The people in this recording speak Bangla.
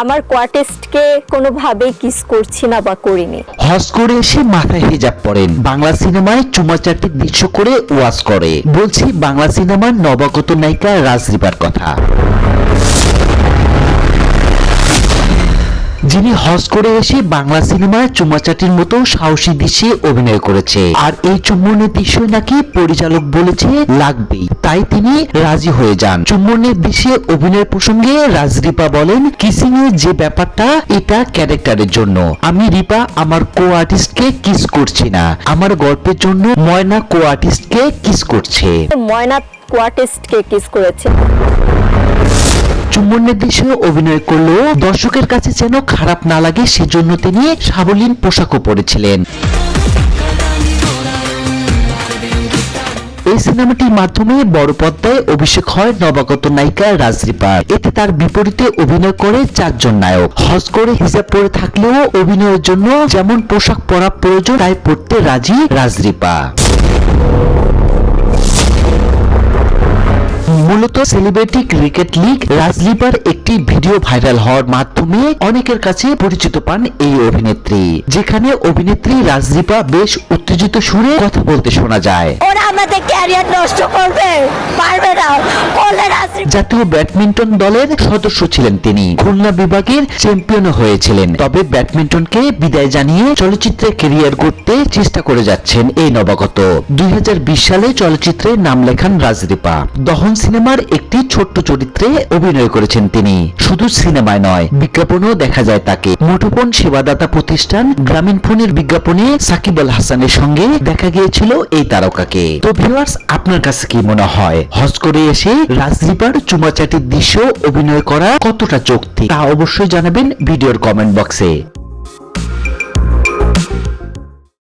আমার কোয়ার্টেস্টকে কোনোভাবেই কিস করছি না বা করিনি। হস করে এসে মাথায় হিজাব পরেন। বাংলা সিনেমায় চুমাচাটি দৃশ্য করে ওয়াজ করে। বলছি বাংলা সিনেমার নবাগত নায়িকা রাজদীপার কথা। যিনি হজ করে এসে বাংলা সিনেমায় চুমাচাটির মতো সাহসী দৃশ্যে অভিনয় করেছে। আর এই চুম্বনের দৃশ্য নাকি পরিচালক বলেছে, লাগবেই। তাই তিনি রাজি হয়ে যান। চুম্বনের দৃশ্যে অভিনয় প্রসঙ্গে রাজরিপা বলেন কিসিং এর যে ব্যাপারটা, এটা ক্যারেক্টারের জন্য। আমি রিপা, আমার কো আর্টিস্টকে কিস করছি না। আমার গল্পের জন্য ময়না কো আর্টিস্টকে কিস করছে। ময়না কোয়ার্টেস্টকে কিস করেছে। চুম্বনের দৃশ্যে অভিনয় করলেও দর্শকের কাছে যেন খারাপ না লাগে, সেজন্য তিনি সাবলীন পোশাকও পরেছিলেন। এই সিনেমাটির মাধ্যমে বড় পর্দায় অভিষেক হয় নবাগত নায়িকা রাজরিপার এতে তার বিপরীতে অভিনয় করে চারজন নায়ক। হজ করে হিসাব পরে থাকলেও অভিনয়ের জন্য যেমন পোশাক পরা প্রয়োজন, তাই পড়তে রাজি রাজরিপা মূলত সেলিব্রিটি ক্রিকেট লিগ রাজলিপার একটি ভিডিও ভাইরাল হওয়ার মাধ্যমে অনেকের কাছে পরিচিত পান এই অভিনেত্রী, যেখানে অভিনেত্রী রাজলিপা বেশ উত্তেজিত সুরে কথা বলতে শোনা যায়। ওরা আমাদের ক্যারিয়ার নষ্ট করবে, পারবে না। জাতীয় ব্যাডমিন্টন দলের সদস্য ছিলেন তিনি। খুলনা বিভাগের চ্যাম্পিয়ন হয়েছিলেন। তবে ব্যাডমিন্টনকে বিদায় জানিয়ে চলচ্চিত্রে ক্যারিয়ার করতে চেষ্টা করে যাচ্ছেন এই নবাগত। দুই সালে চলচ্চিত্রে নাম লেখান রাজদীপা। দহন সিনেমার একটি ছোট্ট চরিত্রে অভিনয় করেছেন তিনি। শুধু সিনেমায় নয়, বিজ্ঞাপনেও দেখা যায় তাকে। মুঠোফোন সেবাদাতা প্রতিষ্ঠান গ্রামীণ ফোনের বিজ্ঞাপনে সাকিব আল হাসানের সঙ্গে দেখা গিয়েছিল এই তারকাকে। তো ভিউয়ার্স আপনার কাছে কি মনে হয়? হজ করে এসে রাজরিপার চুমাচাটির দৃশ্য অভিনয় করা কতটা চোখ তা অবশ্যই জানাবেন ভিডিওর কমেন্ট বক্সে